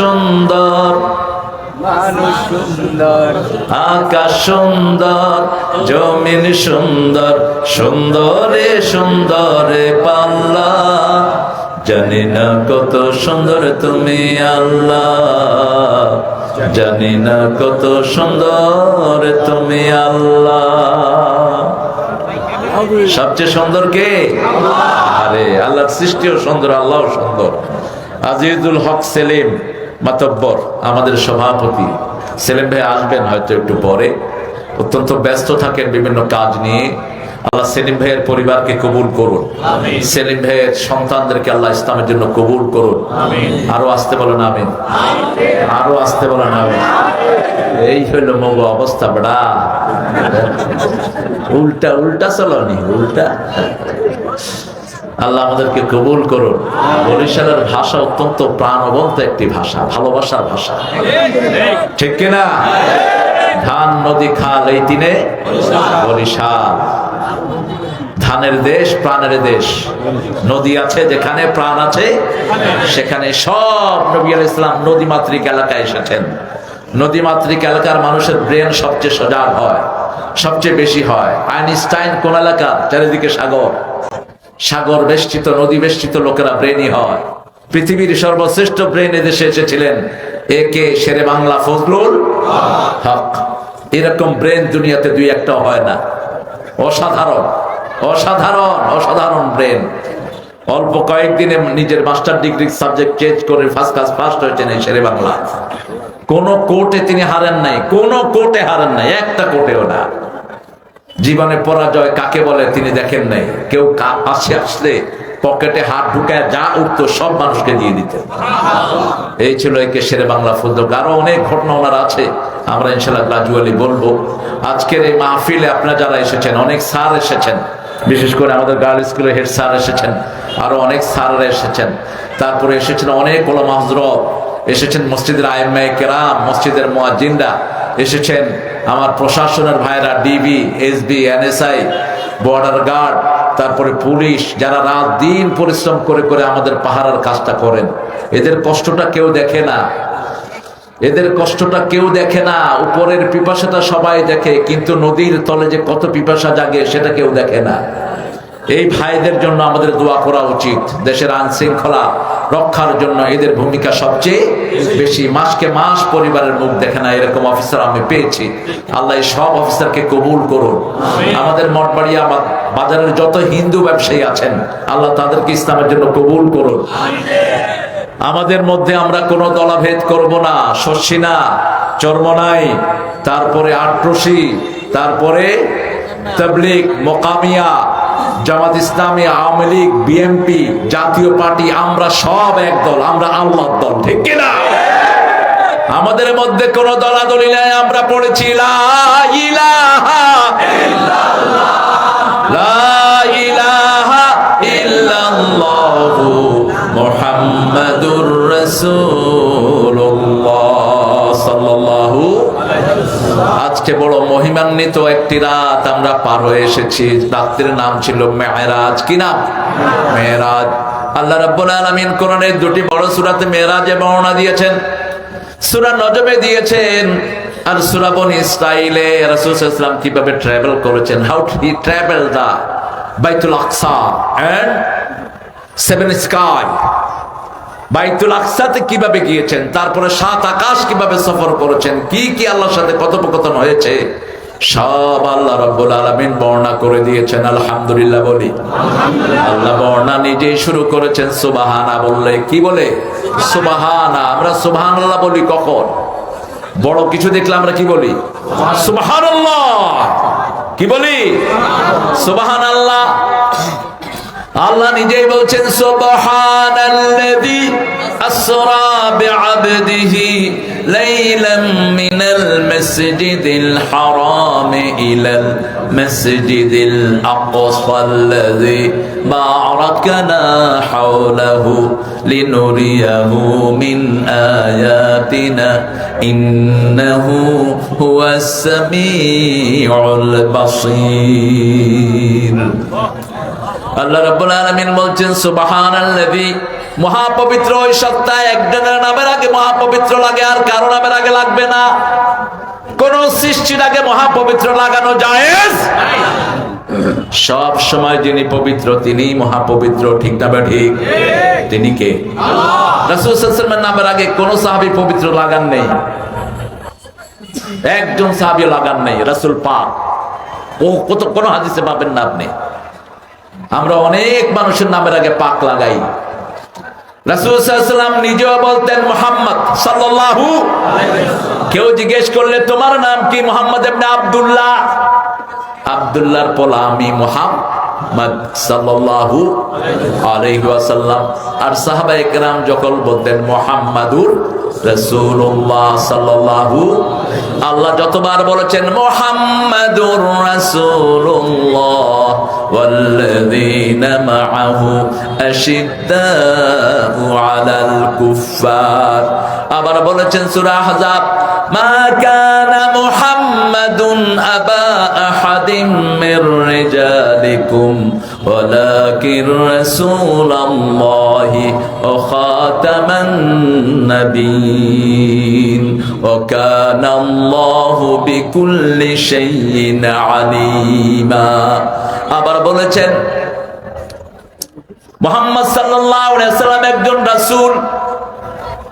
সুন্দর। মানুষ সুন্দর। আকাশ সুন্দর জমিন সুন্দর সুন্দরে সুন্দরে পাল্লা। জানি না কত সুন্দর তুমি আল্লাহ। জানি না কত সুন্দর তুমি আল্লাহ। সবচেয়ে সুন্দর কে? আরে আল্লাহর সৃষ্টিও সুন্দর আল্লাহ সুন্দর। আজিজুল হক সেলিম। মাতব্বর আমাদের সভাপতি। সেলিম ভাই আসবেন হয়তো একটু পরে। অত্যন্ত ব্যস্ত থাকেন বিভিন্ন কাজ নিয়ে। আল্লাহ সেলিম ভাইয়ের পরিবারকে কবুল করুন। সেলিম ভাইয়ের সন্তানদেরকে আল্লাহ ইসলামের জন্য কবুল করুন। আরও আসতে বলেন আমি আরও আসতে বলেন আমি এই হইল মগ অবস্থা বড়া। উল্টা উল্টা চলনি উল্টা। আল্লাহ আমাদেরকে কবুল করুন। বরিশালের ভাষা অত্যন্ত প্রাণবন্ত একটি ভাষা ভালোবাসার ভাষা। ঠিক কিনা? ধান নদী খাল এই তিনে বরিশাল। ধানের দেশ প্রাণের দেশ। নদী আছে যেখানে প্রাণ আছে সেখানে সব নবী আল ইসলাম নদী মাতৃক এলাকায় এসেছেন। নদী মাতৃক এলাকার মানুষের ব্রেন সবচেয়ে সজাগ হয় সবচেয়ে বেশি হয়। আইনস্টাইন কোন এলাকার? চারিদিকে সাগর। সাগর বেষ্টিত, নদী বেষ্টিত লোকেরা ব্রেনই হয়। পৃথিবীর সর্বশ্রেষ্ঠ ব্রেন এদেশে এসেছিলেন একে শেরে বাংলা ফজলুল হক। এরকম ব্রেন দুনিয়াতে দুই একটা হয় না। অসাধারণ অসাধারণ অসাধারণ ব্রেন অল্প কয়েকদিনে নিজের মাস্টার ডিগ্রি সাবজেক্ট চেঞ্জ করে ফার্স্ট ক্লাস ফার্স্ট হয়েছেন এই শেরে বাংলা। কোন কোর্টে তিনি হারেন নাই, কোন কোর্টে হারেন নাই, একটা কোর্টেও না। জীবনে পরাজয় কাকে বলে তিনি দেখেন নাই। কেউ পাশে আসলে পকেটে হাত ঢুকায় যা উঠতো সব মানুষকে দিয়ে দিতেন এই ছিল একে সেরে বাংলা ফুলদক। আরও অনেক ঘটনা ওনার আছে। আমরা ইনশাল্লাহ গ্রাজুয়ালি বলব। আজকের এই মাহফিলে আপনারা যারা এসেছেন, অনেক স্যার এসেছেন। বিশেষ করে আমাদের গার্ল স্কুলের হেড স্যার এসেছেন। আরও অনেক স্যাররা এসেছেন। তারপরে এসেছেন অনেক ওলামা হজরত এসেছেন মসজিদের আইম্মাই কেরাম, মসজিদের মোয়াজিন্দা এসেছেন আমার প্রশাসনের ভাইরা DB SB NSI border guard তারপরে পুলিশ, যারা রাত দিন পরিশ্রম করে করে আমাদের পাহারার কাজটা করেন। এদের কষ্টটা কেউ দেখে না। এদের কষ্টটা কেউ দেখে না। উপরের পিপাসাটা সবাই দেখে, কিন্তু নদীর তলে যে কত পিপাসা জাগে, সেটা কেউ দেখে না। এই ভাইদের জন্য আমাদের দোয়া করা উচিত। দেশের আইন শৃঙ্খলা রক্ষার জন্য এদের ভূমিকা সবচেয়ে বেশি। মাসকে মাস পরিবারের মুখ দেখে না এরকম অফিসার আমি পেয়েছি। আল্লাহ এই সব অফিসারকে কবুল করুন। আমাদের মঠবাড়িয়া বাজারের যত হিন্দু ব্যবসায়ী আছেন আল্লাহ তাদেরকে ইসলামের জন্য কবুল করুন। আমাদের মধ্যে আমরা কোনো দলাভেদ করব না শস্যিনা চর্মনাই তারপরে আট্রসি তারপরে তাবলিক Mokamia Jamaat Islami, Awami League BNP Jatiya Party, আমরা সব এক দল, আমরা আল্লাহর দল, ঠিক কিনা আমাদের মধ্যে কোন দলাদলি নাই, আমরা পড়েছি সাল্লাল্লাহু আজকে বড় মহিমান্বিত একটি রাত আমরা পার হয়ে এসেছি। রাত্রির নাম ছিল মেহরাজ কি নাম? মেহরাজ আল্লাহ রাব্বুল আলামিন কোরআনের দুটি বড় সূরাতে মেহরাজে বর্ণনা দিয়েছেন। সূরা নজমে দিয়েছেন। আর সূরা বনি ইসরাইলে রাসূল ওয়াসাল্লাম কীভাবে ট্রাভেল করেছেন? হাউ হি ট্রাভেল দা বাইতুল আকসা এন্ড সেভেন স্কাই বাইতুল আকসাতে কীভাবে গিয়েছেন? তারপরে সাত আকাশ কীভাবে সফর করেছেন? কি কি আল্লাহর সাথে কথোপকথন হয়েছে? সব আল্লাহ রব্বুল আলামিন বর্ণনা করে দিয়েছেন, আলহামদুলিল্লাহ বলি। আল্লাহ বর্ণনা নিজেই শুরু করেছেন সুবাহানা বললে কি বলে? সুবাহানা আমরা সুবহানাল্লাহ বলি কখন? বড় কিছু দেখলে আমরা কি বলি? সুবহানাল্লাহ! কি বলি? সুবহানাল্লাহ! আল্লাহ নিজেই বলছেন সুবহানাল্লাযী আসরা বিআবদিহি লাইলাম মিনাল মাসজিদিল হারাম ইলাল মাসজিদিল আকসাল্লাযী বারাকনা হাওলাহু লিনুরিয়াহু মিন আয়াতিনা ইন্নাহু হুয়াস সামিউল বাসীর আল্লাহ রাব্বুল আলামিন বলছেন সুবহানাল্লাযী মহাপবিত্র ওই সত্তায় একজনের নামের আগে মহাপবিত্র লাগে আর কারও নামের আগে লাগবে না। কোন সৃষ্টির আগে মহাপবিত্র লাগানো যায় সব সময় যিনি পবিত্র তিনি মহাপবিত্র ঠিক না বা ঠিক? তিনি কে? রাসূল সাল্লাল্লাহু আলাইহি ওয়াসাল্লামের নামের আগে কোন সাহাবী পবিত্র লাগান নেই। একজন সাহাবী লাগান নেই রাসূল পাক। ও কত কোন হাদিসে পাবেন না আপনি। আমরা অনেক মানুষের নামের আগে পাক লাগাই। রাসূল সাল্লাল্লাহু আলাইহি ওয়াসাল্লাম নিজেও বলতেন মোহাম্মদ সাল্লাল্লাহু কেউ জিজ্ঞেস করলে, তোমার নাম কি? মোহাম্মদ এমনি আব্দুল্লাহ। আব্দুল্লাহর পোলা আমি মোহাম্মদ। সাল্লাল্লাহু আলাইহি ওয়াসাল্লাম আর সাহাবায়ে কেরাম যখন বলতেন মোহাম্মদুর রাসূলুল্লাহ সাল্লাল্লাহু আল্লাহ যতবার বলেছেন মোহাম্মদুর রাসূলুল্লাহ والذين معه أشداء على الكفار আবার বলেছেন সূরা আহজাব মা কানা আহামাদুন আবা আহাদিম মির রিজালিকুম ওয়ালাকিন রাসূলুল্লাহি খাতামান বিকুল্লি শাইইন আবার বলেছেন, মোহাম্মদ সাল্লাল্লাহু আলাইহি সাল্লাম একজন রাসূল।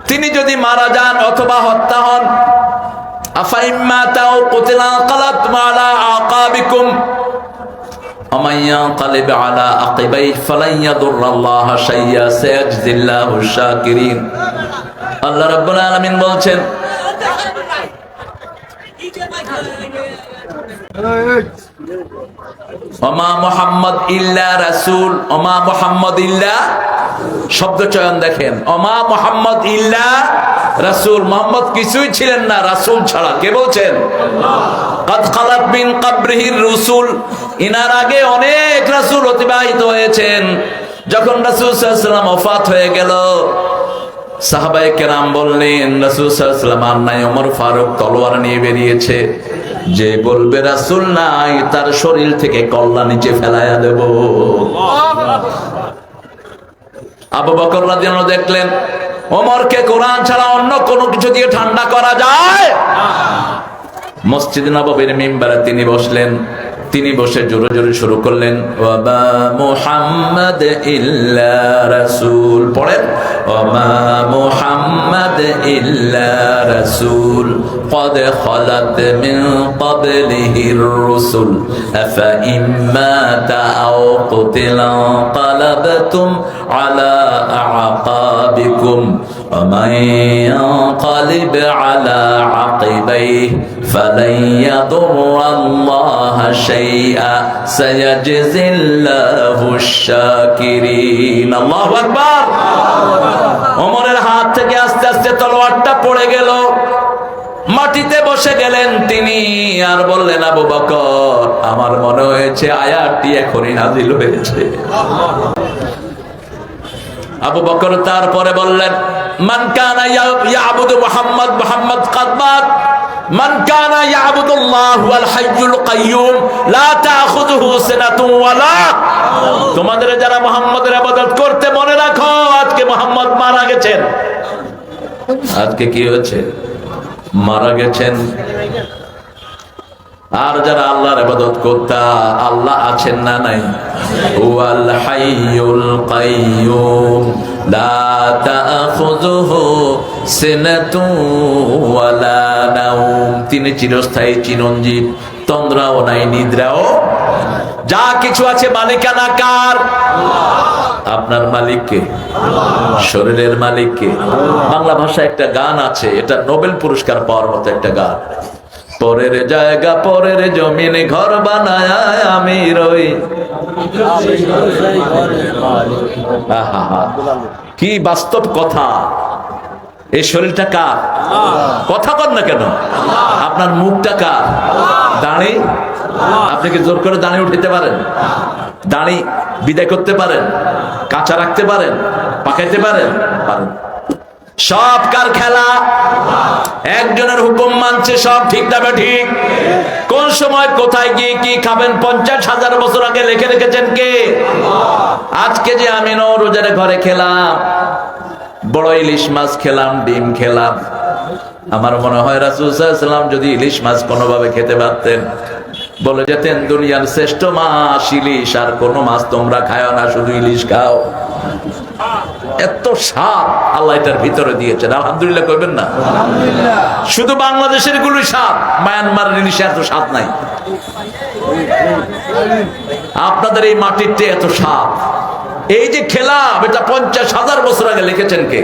তিনি যদি মারা যান অথবা হত্যা হন আল্লাহ রাব্বুল আলামিন বলছেন ওমা মোহাম্মদ ইল্লা রাসূল, ওমা মোহাম্মদ ইল্লা, শব্দ চয়ন দেখেন। ওমা মোহাম্মদ ইল্লা রাসূল, মোহাম্মদ কিছুই ছিলেন না, রাসূল ছাড়া। কে বলছেন? রুসুল, ইনার আগে অনেক রাসূল অতিবাহিত হয়েছেন। যখন রাসূল আলাইহি ওফাত হয়ে গেল সাহাবায়ে কেরাম বললেন, রাসূল সাল্লাল্লাহু আলাইহি নাই, ওমর ফারুক তলোয়ার নিয়ে বেরিয়েছে। যে বলবে, রাসুল নাই, তার শরীর থেকে কল্লা নিচে ফেলাইয়া দেব। আবু বকর রাদিয়াল্লাহু দেখলেন, ওমরকে কোরআন ছাড়া অন্য কোনো কিছু দিয়ে ঠান্ডা করা যায়? মসজিদ নববীর মিম্বারে তিনি বসলেন তিনি বসে জোরে জোরে শুরু করলেন ইল্লা রাসূল। পড়েন ইল্লা রাসূল। قد خلت من قبله الرسل أفإن مات أو قتل انقلبتم على أعقابكم ومن ينقلب على عقبيه فلن يضر الله شيئا سيجزي الله الشاكرين الله أكبر ওমরের হাত থেকে আস্তে আস্তে তলোয়ারটা পড়ে গেল মাটিতে বসে গেলেন তিনি। আর বললেন, আবু বকর, আমার মনে হয়েছে আয়াতটি এখনই নাজিল হয়েছে। আবু বকর তারপরে বললেন তোমাদের যারা মুহাম্মদের ইবাদত করতে মনে রাখো, আজকে মুহাম্মদ মারা গেছেন। আজকে কি হয়েছে? মারা গেছেন। আর যারা আল্লাহর ইবাদত করতা, আল্লাহ আছেন না নাই? ওয়াল হাইয়ুল কাইয়ুম, লা তাখুযুহু সিনাতু ওয়ালা নাওম। তিনি চিরস্থায়ী, চিরঞ্জীব, তন্দ্রাও নাই, নিদ্রাও। যা কিছু আছে মালিকানা কার আপনার মালিককে, শরীরের মালিককে। বাংলা ভাষায় একটা গান আছে, এটা নোবেল পুরস্কার পাওয়ার মতো একটা গান। পরের জায়গা, পরের জমিনে, ঘর বানায় আমি রই। কি বাস্তব কথা। এই শরীরটা কার? কথা কর না কেন? আপনার মুখটা কার? দাঁড়ি? আপনি কি জোর করে দাঁড়িয়ে উঠতে পারেন? দাঁড়ি বিদায় করতে পারেন? কাঁচা রাখতে পারেন? পাকাইতে পারেন? পারেন। সব কার খেলা? একজনের হুকুম মানছে, সব ঠিক তবে ঠিক? কোন সময়, কোথায়, গিয়ে কি খাবেন? পঞ্চাশ হাজার বছর আগে লিখে রেখেছেন কে? আজকে যে আমি রোজার ঘরে খেলাম, বড় ইলিশ মাছ খেলাম, ডিম খেলাম। আমার মনে হয় রাসুলাম যদি ইলিশ মাছ কোনোভাবে খেতে পারতেন বলে যেতেন দুনিয়ার শ্রেষ্ঠ মাছ ইলিশ আর কোনো মাছ তোমরা খাও না শুধু ইলিশ খাও। এত স্বাদ আল্লাহ এটার ভিতরে দিয়েছেন। আলহামদুলিল্লাহ করবেন না? শুধু বাংলাদেশের গুলোই স্বাদ মায়ানমার ইলিশে এত স্বাদ নাই। আপনাদের এই মাটিতে এত সাপ এই যে খেলাম এটা পঞ্চাশ হাজার বছর আগে লিখেছেন কে?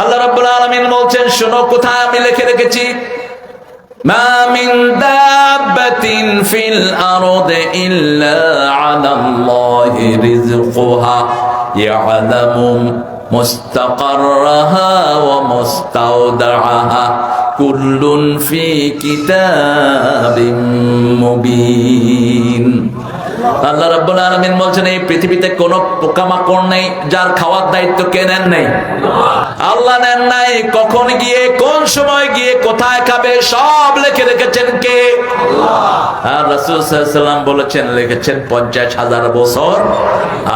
আল্লাহ রাব্বুল আলামিন বলছেন শোনো কোথায় আমি লিখে রেখেছি? ما من دابة في الأرض إلا على الله رزقها. يعلم مستقرها ومستودعها. كل في كتاب مبين. আল্লাহ রাব্বুল আলামিন বলছেন, এই পৃথিবীতে কোনো পোকামাকড় নেই, যার খাওয়ার দায়িত্ব কে নেন নাই? আল্লাহ নেন নাই, কখন গিয়ে, কোন সময় গিয়ে, কোথায় খাবে, সব লিখে রেখেছেন কে? আর রাসূল সাল্লাল্লাহু বলেছেন, লিখেছেন হাজার বছর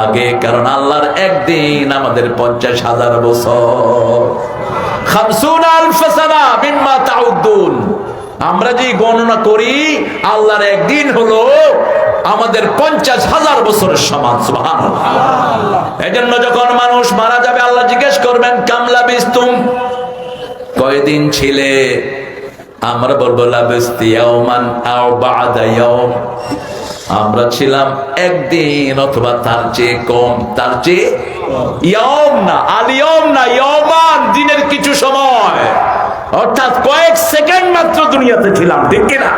আগে, কারণ আল্লাহর একদিন আমাদের পঞ্চাশ হাজার বছর। খামসুন আলফ সানা মিম্মা তাউদ্দুন। আমরা যে গণনা করি, আল্লাহর একদিন হলো আমাদের পঞ্চাশ হাজার বছরের সমান সুবহান এই জন্য যখন মানুষ মারা যাবে, আল্লাহ জিজ্ঞেস করবেন, কামলা বিস্তুম? কয়দিন ছিলে? আমরা বলব আমরা ছিলাম একদিন অথবা তার চেয়ে কম, তার চেয়ে ইয়ম না আলিয়ম না ইয়মান দিনের কিছু সময়। অর্থাৎ কয়েক সেকেন্ড মাত্র দুনিয়াতে ছিলাম, ঠিক কিনা?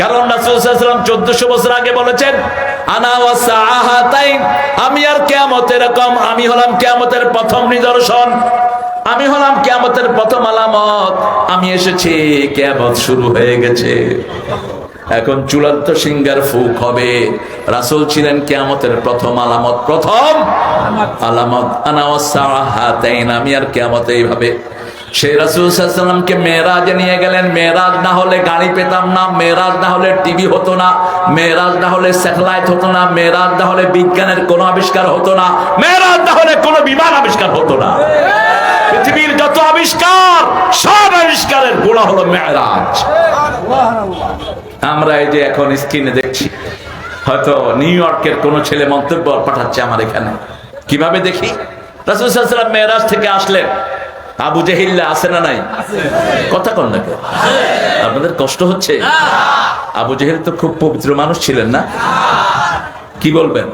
কারণ রাসূলুল্লাহ চোদ্দশো বছর আগে বলেছেন আমি আর কেয়ামত এরকম, আমি হলাম কেয়ামতের প্রথম নিদর্শন, আমি হলাম কেয়ামতের প্রথম আলামত, আমি এসেছি, কেয়ামত শুরু হয়ে গেছে। এখন চূড়ান্ত সিঙ্গার ফুক হবে। রাসূল ছিলেন কেয়ামতের প্রথম আলামত প্রথম আলামত। আনা ওয়াসাহাতাইন আমি আর কেয়ামত এইভাবে সেই রাসুলকে মেয়েরাজে নিয়ে গেলেন। মেয়েরাজ না হলে গাড়ি পেতাম না, মেয়েরাজ না হলে টিভি হতো না, মেয়েরাজ না হলে স্যাটেলাইট হতো না, মেয়েরাজ না হলে বিজ্ঞানের কোনো আবিষ্কার হতো না, মেয়েরাজ না হলে কোনো বিমান আবিষ্কার হতো না। পৃথিবীর যত আবিষ্কার, সব আবিষ্কারের গোড়া হলো মেয়েরাজ। আমরা এই যে এখন স্ক্রিনে দেখছি, হয়তো নিউ ইয়র্কের কোনো ছেলে মন্তব্য পাঠাচ্ছে আমার এখানে। কীভাবে দেখি? রাসুল সাল্লাম মেয়েরাজ থেকে আসলেন। আবু জেহিল্লা আছে না নাই? কথা কন নাকি আপনাদের কষ্ট হচ্ছে? আবু জেহেল তো খুব পবিত্র মানুষ ছিলেন না? কি বলবেন?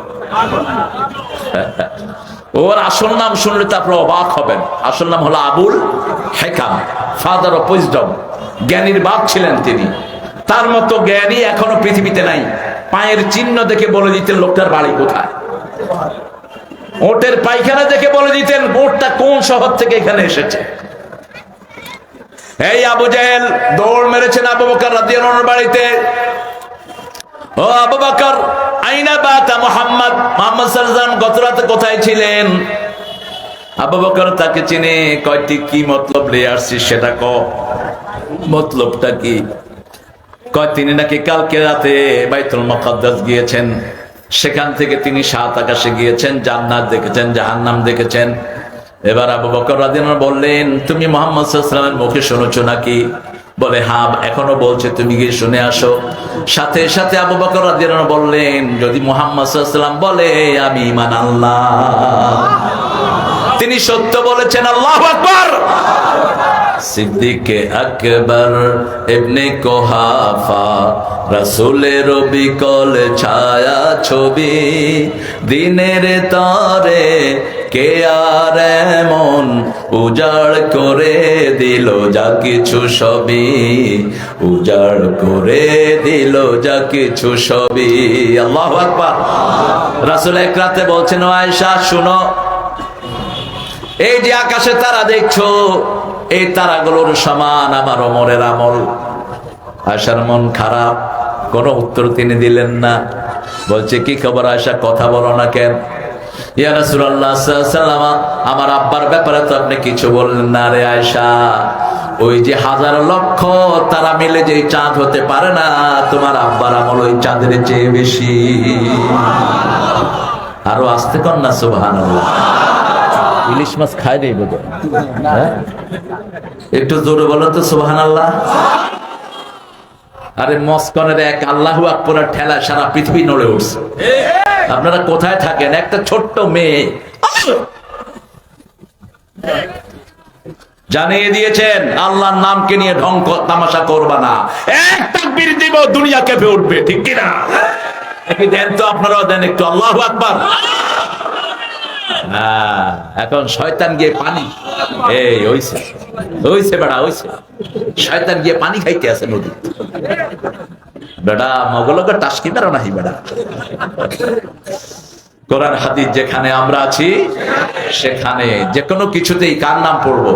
ওর আসল নাম শুনলে তো আপনারা অবাক হবেন। আসল নাম হলো Abul Hakam father of wisdom জ্ঞানীর বাপ ছিলেন তিনি। তার মতো জ্ঞানী এখনও পৃথিবীতে নাই। পায়ের চিহ্ন দেখে বলে দিতেন, লোকটার বাড়ি কোথায়? ওটের পায়খানা দেখে বলে দিতেন ওটটা কোন শহর থেকে এখানে এসেছে? এই আবু জাহেল, দৌড় মেরেছেন আবু বকর রাদিয়াল্লাহু বাড়িতে। ও আবু বকর, আইনা বাতা মোহাম্মদ মোহাম্মদ সাল্লাল্লাহু গত রাতে কোথায় ছিলেন? আবু বকর তাকে চিনে, কয়টি কি মতলব নিয়ে আসছিস সেটা ক। মতলবটা কি? কয়, তিনি নাকি কালকে রাতে বাইতুল মুকাদ্দাস গিয়েছেন। সেখান থেকে তিনি সাত আকাশে গিয়েছেন, জান্নাত দেখেছেন, জাহান্নাম দেখেছেন। এবার আবু বকর রাদিয়াল্লাহু বললেন, তুমি মোহাম্মদ সাল্লাল্লাহু মুখে শুনেছো নাকি? বলে হ্যাঁ এখনও বলছে, তুমি গিয়ে শুনে আসো। সাথে সাথে আবু বকর বললেন, যদি মোহাম্মদ সাল্লাল্লাহু বলে, আমি ইমান আল্লাহ তিনি সত্য বলেছেন, আল্লাহ আকবার। সিদ্দিকে আকবর, ইবনে কোহাফা রসুলের বিকল ছায়া ছবি, দিনের তরে কে আর এমন উজাড় করে দিল যা কিছু সবই উজাড় করে দিল যা কিছু সবই আল্লাহ আকবার। রাসুল এক রাতে বলছেন, ও আয়েশা, শুনো, এই যে আকাশে তারা দেখছ এই তারাগুলোর সমান আমার অমরের আমল। আশার মন খারাপ, কোনো উত্তর তিনি দিলেন না। বলছে, কি খবর আশা কথা বলো না কেন? আমার আব্বার ব্যাপারে তো আপনি কিছু বললেন না রে আয়সা ওই যে হাজার লক্ষ তারা মিলে যে চাঁদ হতে পারে না, তোমার আব্বার আমল ওই চাঁদের চেয়ে বেশি। আরও আসতে কর না সুবহান ইলিশ মাছ খায় নেই বোধ একটু জোরে বলো তো সুবহান আল্লাহ আরে মস্কনের এক আল্লাহু আকবরের ঠেলা সারা পৃথিবী নড়ে উঠছে। আপনারা কোথায় থাকেন? একটা ছোট্ট মেয়ে। জানিয়ে দিয়েছেন, আল্লাহর নামকে নিয়ে ঢং তামাশা করবা না। এক তাকবীর দিব, দুনিয়া কেঁপে উঠবে, ঠিক কিনা? দেন তো আপনারাও দেন একটু, আল্লাহ আকবার। হ্যাঁ, এখন শয়তান গিয়ে পানি এই হইছে হইছে বেড়া হইছে। শয়তান গিয়ে পানি খাইতে আছে নদী বেড়া মগলকে টাসকি বেড়া নাহি বেড়া। কোরআন হাদিস যেখানে আমরা আছি সেখানে যে কোনো কিছুতেই কার নাম পড়ব?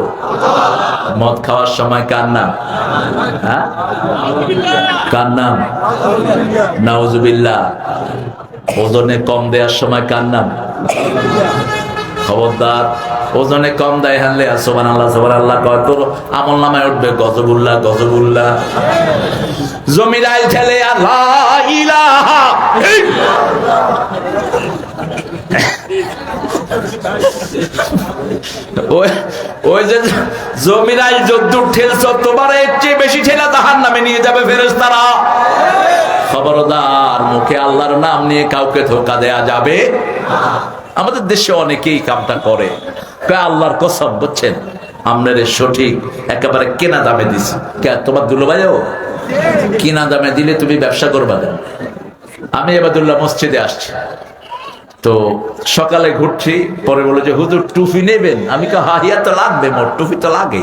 মদ খাওয়ার সময় কার নাম? হ্যাঁ? কার নাম? নাউজুবিল্লাহ। ওজনে কম দেওয়ার সময় কার নাম? খবরদার, ওজনে কম দেয় হানলে সোবান আল্লাহ সোবান আল্লাহ কয়, তোর আমল নামায় উঠবে গজবুল্লাহ গজবুল্লাহ। জমিরাইল ছেলে ওই যে ঠেলছ, তোমার এর চেয়ে বেশি তাহার নামে নিয়ে যাবে খবরদার, মুখে আল্লাহর নাম নিয়ে কাউকে ধোকা দেয়া যাবে আমাদের দেশে অনেকেই কামটা করে। আল্লাহর কসম, বুঝছেন? আপনার সঠিক, একেবারে কেনা দামে দিছি। তোমার দুলোভাইও? কিনা দামে দিলে তুমি ব্যবসা করবা না আমি এবাদুল্লাহ মসজিদে আসছি। তো সকালে ঘুরছি, পরে বলে যে, হুজুর, টুপি নেবেন? আমি কা হাহিয়া তো লাগবে মোর, টুপি তো লাগে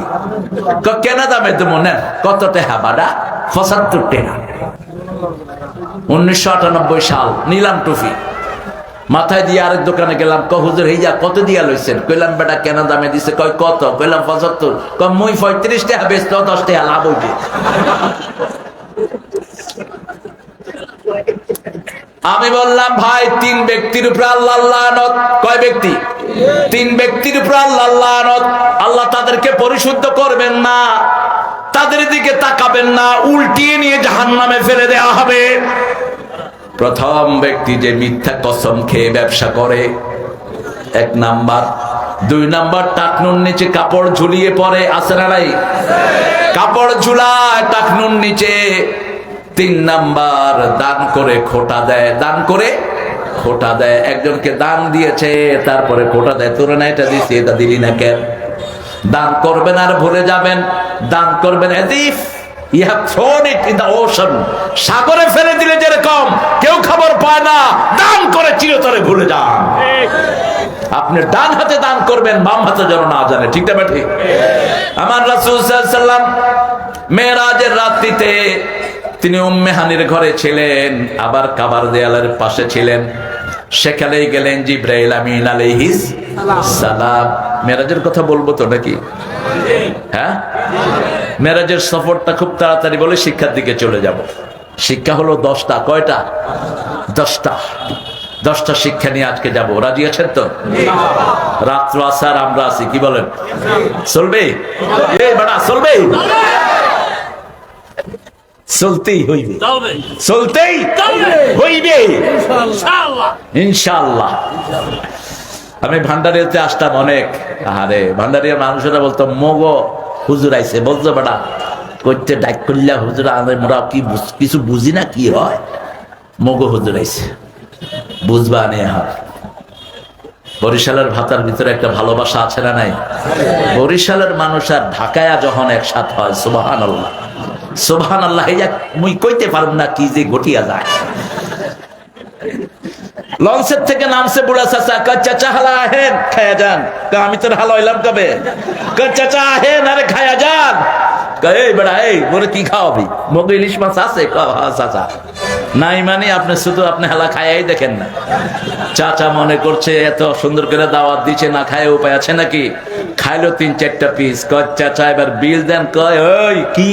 ক কেন দামে তুমি নেন। কত টেহা বাডা? পঁচাত্তর টেহা। উনিশশো আটানব্বই সাল, নিলাম টুপি। মাথায় দিয়ে আরেক দোকানে গেলাম ক হুজুর হেইয়া কত দিয়া লইছেন? কইলাম, বেটা, কেন দামে দিছে। কয়, কত? কইলাম, পঁচাত্তর। ক মুই পঁয়ত্রিশ টাকা বেচত দশ টাকা লাভ হইবে। আমি বললাম, ভাই, তিন ব্যক্তির উপরে আল্লাহ লানত। কয় ব্যক্তি? তিন ব্যক্তির উপরে আল্লাহ লানত। আল্লাহ তাদেরকে পরিশুদ্ধ করবেন না, তাদের দিকে তাকাবেন না, উল্টিয়ে নিয়ে জাহান নামে ফেলে দেওয়া হবে। প্রথম ব্যক্তি যে মিথ্যা কসম খেয়ে ব্যবসা করে, এক নাম্বার। দুই নাম্বার, টাকনুর নিচে কাপড় ঝুলিয়ে পরে আসে না নাই? কাপড় ঝুলায় টাকনুর নিচে। তিন নাম্বার, দান করে খোটা দেয়। দান করে খোটা দেয়। একজনকে দান দিয়েছে, তারপরে খোটা দেয়। তোর না এটা দিছি এটা দিলি না কেন? দান করবেন আর ভুলে যাবেন। দান করবেন এদিফ। হ্যাভ থ্রোন ইট ইন সাগরে ফেলে দিলে যেরকম, কেউ খবর পায় না। দান করে চিরতরে ভুলে যান। আপনি ডান হাতে দান করবেন, বাম হাতে যেন না জানে। ঠিক না ঠিক আমার রাসূল মেরাজের রাত্রিতে তিনি উম্মেহানির ঘরে ছিলেন, আবার কাবার দেয়ালের পাশে ছিলেন। সেখানেই গেলেন জিব্রাইল আমিন আলাইহিস সালাম। মেরাজের কথা বলব তো নাকি? হ্যাঁ? মেরাজের সফরটা খুব তাড়াতাড়ি বলে শিক্ষার দিকে চলে যাব। শিক্ষা হলো দশটা কয়টা? দশটা। দশটা শিক্ষা নিয়ে আজকে যাব। রাজি আছেন তো? রাত্র আসার আমরা আছি কি বলেন? চলবে? চলবে? চলতেই হইবে। চলতেই হইবে। ইনশাল্লাহ আমি ভান্ডারিয়াতে আসতাম অনেক। আরে ভান্ডারিয়ার মানুষেরা বলতো মগো হুজুর আইছে বলতো বেটা করতে ডাক করলা হুজুর আরে মোরা কি কিছু বুঝি না, কি হয়? মগো হুজুর আইছে, বুঝবা নে হয় বরিশালের ভাতার ভিতরে একটা ভালোবাসা আছে না নাই? বরিশালের মানুষ আর ঢাকায় যখন একসাথ হয় সুবাহান আল্লাহ সুবাহান আল্লাহ মুই কইতে পারব না কি যে ঘটিয়া যায়। লঞ্চের থেকে নামছে বুড়া চাচা, কয়, চাচা হালা আহেন খায়া যান। আমি তোর হালা হইলাম কবে? কয়, চাচা আহেন আরে খায়া যান। এই বেড়া, এই বলে কি খাওয়াবি? মগ ইলিশ মাছ আছে। হ্যাঁ চাচা। নাই মানে আপনি শুধু আপনি হালা খায়াই দেখেন না। চাচা মনে করছে, এত সুন্দর করে দাওয়াত দিচ্ছে না খায় উপায় আছে নাকি? খাইলো তিন, চারটা পিস। কয়, চাচা, এবার বিল দেন। কয়, ওই, কি?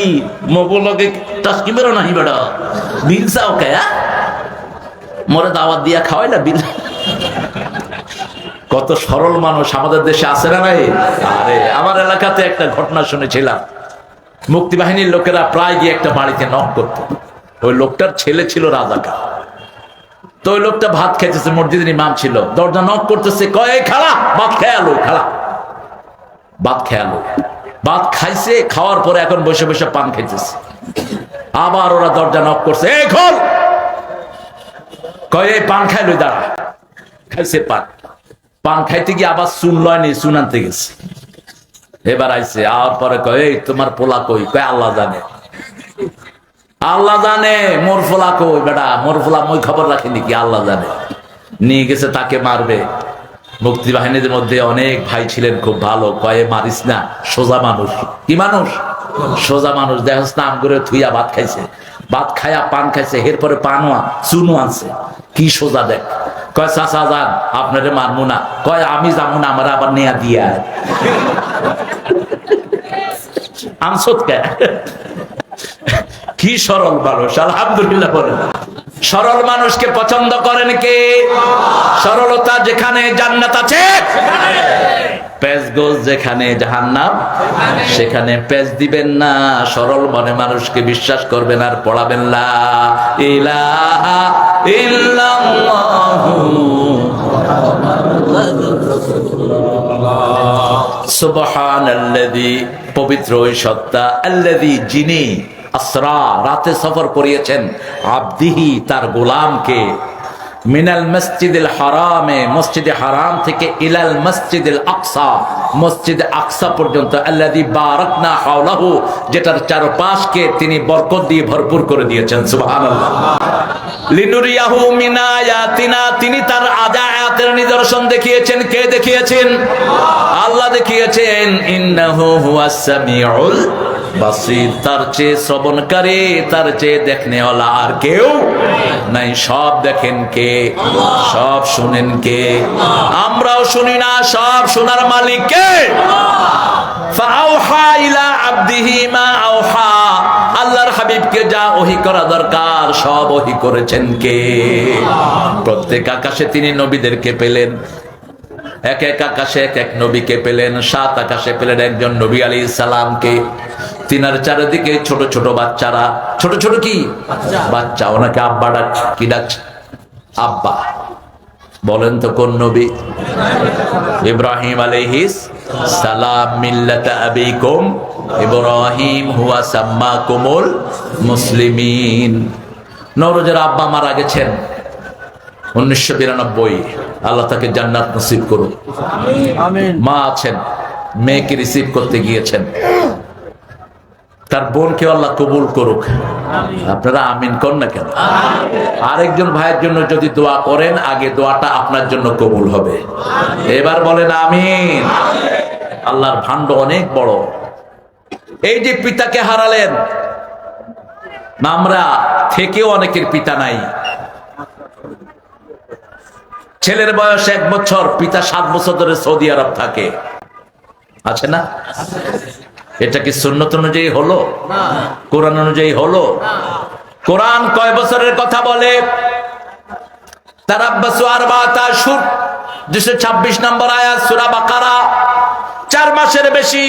মগুলকে টাস্কি মেরো নাহি বেড়া। বিল চাও কয়া মরে দাওয়াত দিয়া খাওয়াই না বিল। কত সরল মানুষ আমাদের দেশে আছে না নাই? আরে, আমার এলাকাতে একটা ঘটনা শুনেছিলাম। মুক্তিবাহিনীর লোকেরা প্রায় গিয়ে একটা বাড়িতে নক করত। ওই লোকটার ছেলে ছিল রাজাকা তো ওই লোকটা ভাত খাইতেছে, মসজিদের ইমাম ছিল। দরজা নক করতেছে, কয়ে খাড়া ভাত খেয়ালো খাড়া ভাত খেয়ালো ভাত খাইছে, খাওয়ার পরে এখন বসে বসে পান খাইতেছে। আবার ওরা দরজা নক করছে, এই খোল! কয়ে পান খাইলো দাঁড়া। খাইছে পান। পান খাইতে গিয়ে আবার চুন লয়নি চুন আনতে গেছে। এবার আইছে, আর পরে কয়, এই তোমার পোলা কই? কয়, আল্লাহ জানে। আল্লাহ জানে, মোর ফোলা কই? বেটা, মোর ফোলা মই খবর রাখিনি কি আল্লাহ জানে। নিয়ে গেছে, তাকে মারবে। মুক্তি বাহিনীর মধ্যে অনেক ভাই ছিলেন খুব ভালো। কয়ে মারিস না, সোজা মানুষ। কি মানুষ? সোজা মানুষ। দেখাস নাম করে থুইয়া ভাত খাইছে। ভাত খায়া, পান খাইছে, এরপরে পানোয়া চুনো আনছে। কি সোজা দেখ। কয়, চাচা যান, আপনারে মারমু না। কয়, আমি যাব না, আমার আবার নেয়া দিয়া আনসত কে? কি সরল মানুষ? আলহামদুলিল্লাহ বলেন। সরল মানুষকে পছন্দ করেন কে? সরলতা যেখানে জান্নাত আছে যেখানে জাহান্নাম, সেখানে পেজ দিবেন না। সরল মনে মানুষকে বিশ্বাস করবেন আর পড়াবেন না। ইলাহা সুবহানাল্লাযী, পবিত্র ওই সত্তা। আল্লাযী, যিনি আসরা, রাতে সফর করিয়েছেন আবদিহি তার গোলামকে। মিনাল মসজিদুল হারামে, মসজিদে হারাম থেকে ইলাল মসজিদুল আকসা, মসজিদ আকসা পর্যন্ত, আল্লাযী বারাকনা হাওলাহু, যেটার চারপাশকে তিনি বরকত দিয়ে ভরপুর করে দিয়েছেন, সুবহানাল্লাহ। লিনুরিয়াহু মিন আয়াতিনা, তিনি তার আয়াতের নিদর্শন দেখিয়েছেন, কে দেখিয়েছেন? আল্লাহ দেখিয়েছেন, ইন্নাহু হুয়াস সামিউল বাসির তার চেয়ে শ্রবণকারী, তার চেয়ে দেখনেওয়ালা আর কেউ নাই। সব দেখেন কে, সব শুনেন কে। আমরাও শুনি না, সব শোনার মালিক কে? আল্লাহর হাবিবকে যা করা দরকার, সব ওহি করেছেন কে? প্রত্যেক আকাশে তিনি নবীদেরকে পেলেন। এক এক আকাশে এক এক নবীকে পেলেন। সাত আকাশে পেলেন একজন নবী আলী সালামকে। তিনার চারিদিকে ছোট ছোট বাচ্চারা। ছোট ছোট কি? বাচ্চা। ওনাকে আব্বা ডাকছে। কি ডাকছে? আব্বা। বলেন তো কোন নবী? ইব্রাহিম আলাইহিস সালাম মিল্লাত আবিকুম। ইব্রাহিম হুয়া সাম্মাকুমুল মুসলিমিন। নরজের আব্বা মারা গেছেন উনিশশো বিরানব্বই। আল্লাহ তাকে জান্নাত নসিব করুন মা আছেন মেয়েকে রিসিভ করতে গিয়েছেন। তার বোনকে আল্লাহ কবুল করুক। আপনারা আমিন কর না কেন? আরেকজন ভাইয়ের জন্য যদি দোয়া করেন আগে দোয়াটা আপনার জন্য কবুল হবে। এবার বলেন আমিন। আল্লাহর ভাণ্ড অনেক বড়। এই যে পিতাকে হারালেন আমরা থেকেও অনেকের পিতা নাই। ছেলের বয়স এক বছর পিতা সাত বছর ধরে সৌদি আরব থাকে। আছে না? এটা কি সুন্নত অনুযায়ী হলো? কোরআন অনুযায়ী হলো? কোরআন কয় বছরের কথা বলে? তারাব্বাসু দুশো ছাব্বিশ নম্বর আয়াত সূরা বাকারা। চার মাসের বেশি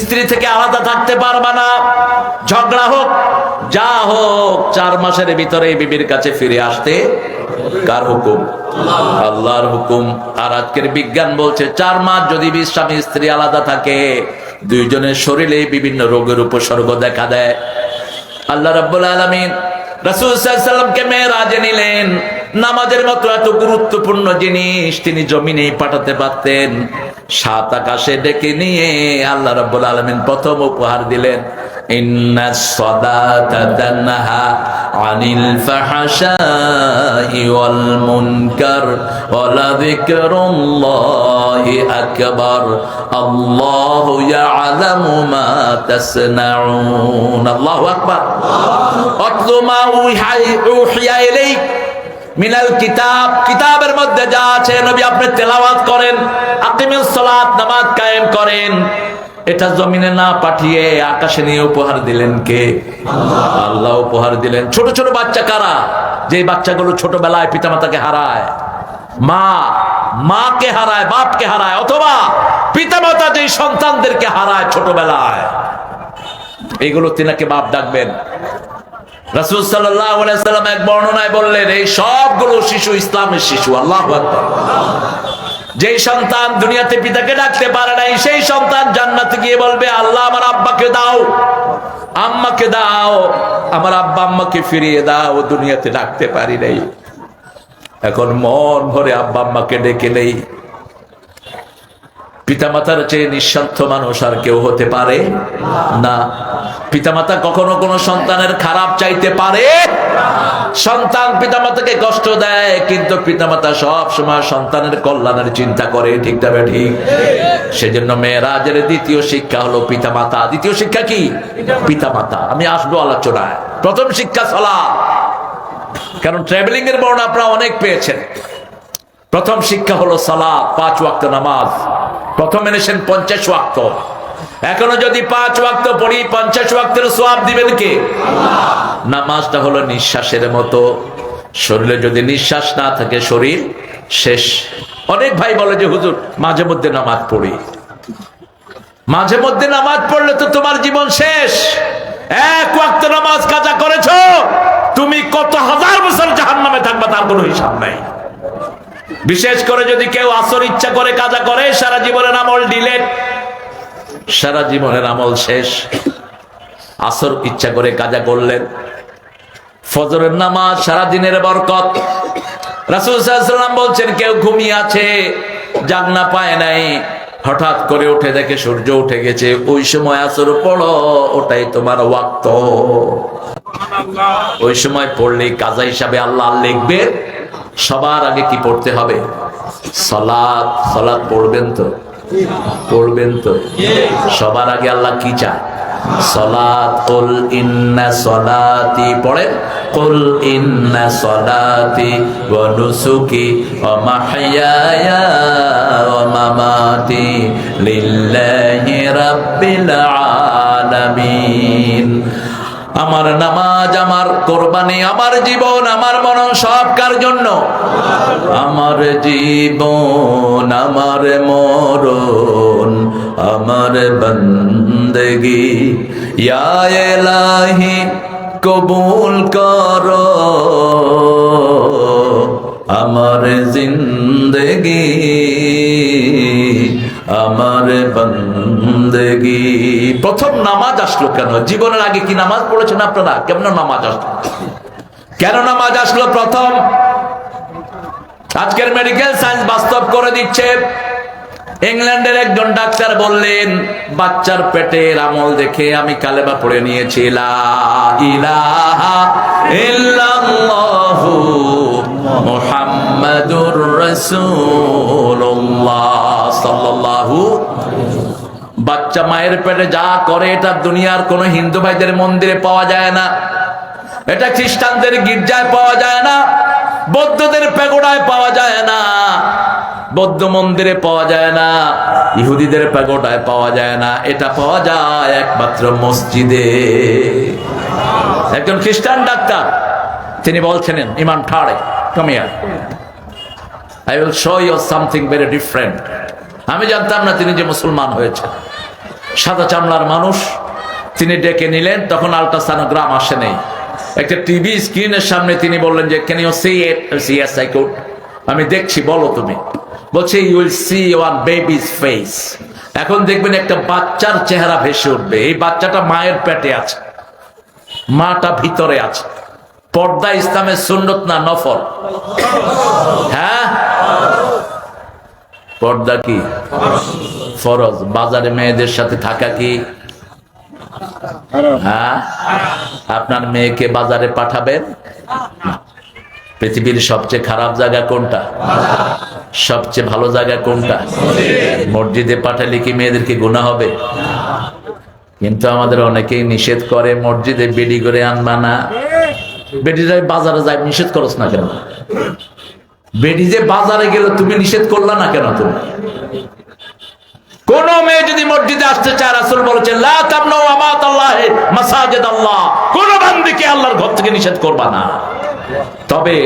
স্ত্রী থেকে আলাদা থাকতে পারবা না। ঝগড়া হোক যা হোক চার মাসের ভিতরে বিবির কাছে ফিরে আসতে কার হুকুম? আল্লাহর হুকুম। আর আজকের বিজ্ঞান বলছে চার মাস যদি স্বামী স্ত্রী আলাদা থাকে দুইজনের শরীরে বিভিন্ন রোগের উপসর্গ দেখা দেয়। আল্লাহ রাব্বুল আলামিন রাসূল সাল্লাল্লাহু আলাইহি সাল্লামকে মেরাজে নিলেন। নামাজের মতো এত গুরুত্বপূর্ণ জিনিস তিনি জমিনেই পাঠাতে পারতেন। সাত আকাশে ডেকে নিয়ে আল্লাহ রাব্বুল আলামিন প্রথম উপহার দিলেন। ইন্নাস সাদাতা ওয়াল মুনকার ওয়ালা যিকরুল্লাহি আকবার। আল্লাহু ইয়ালামু মা তাসনাউন। আল্লাহু আকবার। অতলু মা উহাই- উহিয়া ইলাইক মিনাল কিতাব। কিতাবের মধ্যে যা আছে নবী আপনি তেলাওয়াত করেন, আকিমুস সালাত, নামাজ কায়েম করেন। এটা জমিনে না পাঠিয়ে আকাশে নিয়ে উপহার দিলেন কে? আল্লাহ উপহার দিলেন। ছোট ছোট বাচ্চা কারা? যে বাচ্চাগুলো ছোটবেলায় পিতামাতাকে হারায়। মা, মাকে হারায়, বাপকে হারায়, অথবা পিতামাতা যেই সন্তানদেরকে হারায় ছোটবেলায়। এইগুলো তিনাকে বাপ ডাকবেন। রাসূল সাল্লাম এক বর্ণনায় বললেন, এই সবগুলো শিশু ইসলামের শিশু, আল্লাহু যেই সন্তান দুনিয়াতে পিতাকে ডাকতে পারে নাই, সেই সন্তান জান্নাতে গিয়ে বলবে, আল্লাহ আমার আব্বাকে দাও, আম্মাকে দাও, আমার আব্বা আম্মাকে ফিরিয়ে দাও, দুনিয়াতে ডাকতে পারি নাই। এখন মন ভরে আব্বা আম্মাকে ডেকে নেই। পিতামাতার চেয়ে নিঃস্বার্থ মানুষ আর কেউ হতে পারে না। পিতামাতা কখনো কোনো সন্তানের খারাপ চাইতে পারে। সন্তান পিতামাতাকে কষ্ট দেয়, কিন্তু পিতামাতা সব সময় সন্তানের কল্যাণের চিন্তা করে। ঠিক তবে ঠিক সেজন্য মেয়েরাজের দ্বিতীয় শিক্ষা হলো পিতামাতা। দ্বিতীয় শিক্ষা কি? পিতামাতা। আমি আসব আলোচনায়। প্রথম শিক্ষা চলা কারণ ট্রাভেলিং এর বর্ণ আপনারা অনেক পেয়েছেন। প্রথম শিক্ষা হলো সালাত, পাঁচ ওয়াক্ত নামাজ। প্রথম এনেছেন পঞ্চাশ ওয়াক্ত। এখনও যদি পাঁচ ওয়াক্ত পড়ি পঞ্চাশ ওয়াক্তের সোয়াব দিবেন কে? নামাজটা হলো নিঃশ্বাসের মতো। শরীরে যদি নিঃশ্বাস না থাকে শরীর শেষ। অনেক ভাই বলে যে হুজুর মাঝে মধ্যে নামাজ পড়ি। মাঝে মধ্যে নামাজ পড়লে তো তোমার জীবন শেষ। এক ওয়াক্ত নামাজ কাজা করেছ তুমি কত হাজার বছর জাহান্নামে থাকবা তার কোনো হিসাব নাই। বিশেষ করে যদি কেউ আসর ইচ্ছা করে কাজা করে সারা জীবনের আমল ডিলেট। সারা জীবনের আমল শেষ। আসর ইচ্ছা করে কাজা করলেন। ফজরের নামাজ সারা দিনের বরকত। রাসুল সাল্লাম বলছেন কেউ ঘুমিয়ে আছে পায় নাই হঠাৎ করে উঠে দেখে সূর্য উঠে গেছে। ওই সময় আসর পড়ো ওটাই তোমার ওয়াক্ত। ওই সময় পড়লে কাজা হিসাবে আল্লাহ লিখবে। সবার আগে কি পড়তে হবে? সলাদ সলাদ পড়বেন তো? পড়বেন তো? সবার আগে আল্লাহ কি চায়? সলাত কুল ইন্না সলাতি, পড়েন? কুল ইন্না সলাতি ওয়া নুসুকি ওয়া মাহইয়ায়া ওয়া মামাতি লিল্লাহি রাব্বিল আলামিন। আমার নামাজ, আমার কোরবানি, আমার জীবন, আমার মনন সব কার জন্য? আমার জীবন, আমার মরণ, আমার বন্দগি। ইয়া এলাহি, কবুল কর। আমার জিন্দগি। আমার বন্দেগি। প্রথম নামাজ আসলো কেন? জীবনের আগে কি নামাজ পড়েছেন আপনারা? কেমন নামাজ আসলো? কেন নামাজ আসলো প্রথম? আজকের মেডিকেল সায়েন্স বাস্তব করে দিচ্ছে। ইংল্যান্ডের একজন ডাক্তার বললেন, বাচ্চার পেটের আমল দেখে আমি কালেবা পড়ে নিয়েছি বাচ্চা মায়ের পেটে যা করে, এটা দুনিয়ার কোন হিন্দু ভাইদের মন্দিরে পাওয়া যায় না। এটা খ্রিস্টানদের গির্জায় পাওয়া যায় না। বৌদ্ধদের পেগোড়ায় পাওয়া যায় না। বৌদ্ধ মন্দিরে পাওয়া যায় না, ইহুদিদের পেগোডায় পাওয়া যায় না, এটা পাওয়া যায় একমাত্র মসজিদে। একজন খ্রিস্টান ডাক্তার, তিনি বলছিলেন ইমান ঠাড়ে কমিয়া I will show you something very different আমি জানতাম না তিনি যে মুসলমান হয়েছে সাদা চামড়ার মানুষ, তিনি ডেকে নিলেন, তখন আলট্রাসানোগ্রাম আসে নেই। একটা টিভি স্ক্রিনের সামনে তিনি বললেন যে can you see it yes I could আমি দেখছি, বলো তুমি। বলছে you will see one baby's face এখন দেখবেন একটা বাচ্চার চেহারা ভেসে উঠবে। এই বাচ্চাটা মায়ের পেটে আছে। মাটা ভিতরে আছে। পর্দা ইসলামের সুন্নত না নফল? হ্যাঁ? পর্দা কি? ফরজ। বাজারে মেয়েদের সাথে থাকা কি? হ্যাঁ? আপনার মেয়েকে বাজারে পাঠাবেন? না। পৃথিবীর সবচেয়ে খারাপ জায়গা কোনটা? সবচেয়ে ভালো জায়গা কোনটা? মসজিদে পাঠালে কি মেয়েদেরকে গুণা হবে? কিন্তু আমাদের অনেকেই নিষেধ করে, মসজিদে বেডি করে আনবা না। বেডি বাজারে যাই নিষেধ করস না কেন? বেডি যে বাজারে গেল তুমি নিষেধ করলা না কেন তুমি? কোন মেয়ে যদি মসজিদে আসতে চায়, রাসূল বলেছেন লা তামনু আমাত আল্লাহ কোন বান্দিকে আল্লাহর ঘর থেকে নিষেধ করবা না। তবে